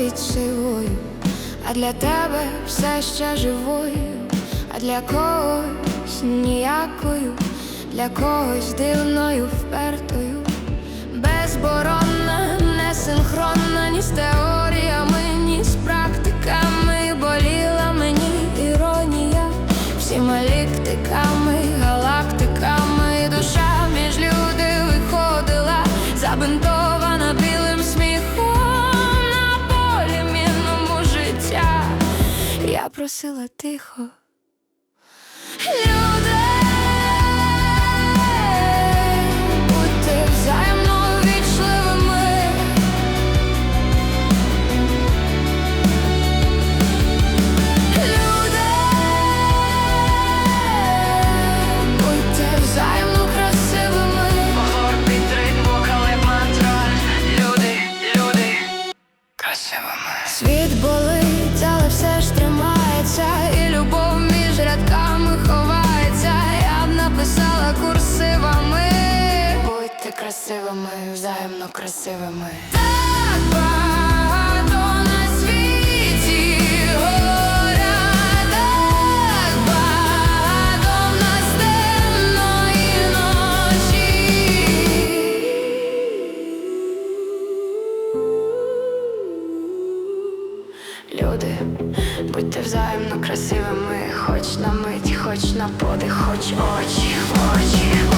навіть сивою, а для тебе все ще живою, а для когось ніякою, для когось дивною, впертою, безборонна, несинхронна ні з теоріями, ні з практиками, боліла мені іронія, всіма ліктиками, люди Красивими. Світ болить, але все ж тримається, і любов між рядками ховається. Я б написала курсивами. Будьте красивими, взаємно красивими. Так Люди, будьте взаємно красивими, хоч на мить, хоч на подих, хоч очі, очі.